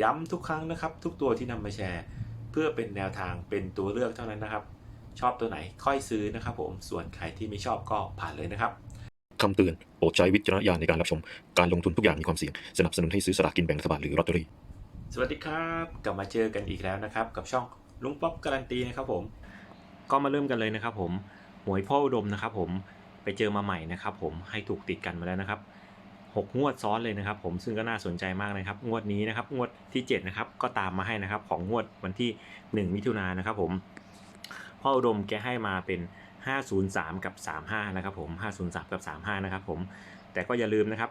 ย้ำทุกครั้งนะครับ ทุกตัวที่นำมาแชร์ เพื่อเป็นแนวทางเป็นตัวเลือกเท่านั้นนะครับ ชอบตัวไหนค่อยซื้อนะครับ ผมส่วนใครที่ไม่ชอบก็ผ่านเลยนะครับคำเตือนโปรดใช้วิจารณญาณในการรับชม การลงทุนทุกอย่างมีความเสี่ยง สนับสนุนให้ซื้อสลากกินแบ่งรัฐบาลหรือลอตเตอรี่ สวัสดีครับกลับมาเจอกันอีกแล้วนะครับ กับช่องลุงป๊อปการันตีนะครับผม ก็มาเริ่มกันเลยนะครับ ผมหวยพ่ออุดมนะครับ ผมไปเจอมาใหม่นะครับ ผมให้ถูกติดกันมาแล้วนะครับ หกงวดซ้อนเลยนะครับ ผมซึ่งก็น่าสนใจมากนะครับ งวดนี้นะครับ งวดที่7นะครับก็ตามมาให้นะครับ ของงวดวันที่ 1 มิถุนายนนะครับ ผมพ่ออุดมแกให้มาเป็น 503 กับ 35 นะครับ ผม 503 กับ 35 นะครับ ผมแต่ก็อย่าลืมนะครับ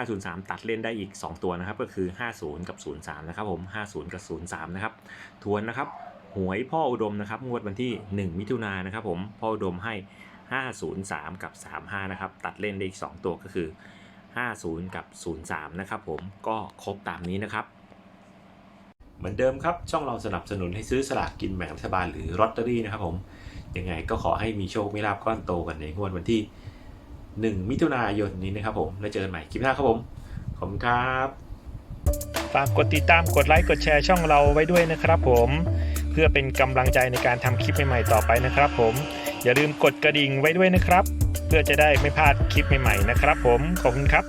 503 ตัดเล่นได้อีก 2 ตัวนะครับ ก็คือ 50 กับ 03 นะครับ ผม 50 กับ 03 นะครับ ทวนนะครับ หวยพ่ออุดมนะครับ งวดวันที่ 1 มิถุนายนนะครับ ผม พ่ออุดมให้ 503 กับ 35 นะครับ ตัดเล่นได้อีก 2 ตัวก็คือ 50 กับ 03 นะครับผมก็ครบตามนี้นะครับ เหมือนเดิมครับ ช่องเราสนับสนุนให้ซื้อสลากกินแบ่งรัฐบาลหรือลอตเตอรี่นะครับผมยังไงก็ขอให้มีโชคมีลาบก้อนโตกันในงวดวันที่ 1 มิถุนายนนี้นะครับผมแล้วเจอกันใหม่คลิปหน้าครับผมขอบคุณครับฝากกดติดตามกดไลค์กดแชร์ช่องเราไว้ด้วยนะครับผมเพื่อเป็นกำลังใจในการทำคลิปใหม่ๆต่อไปนะครับผมอย่าลืมกดกระดิ่งไว้ด้วยนะครับ พื่อจะได้ไม่พลาดคลิปใหม่ๆนะครับผมขอบคุณครับ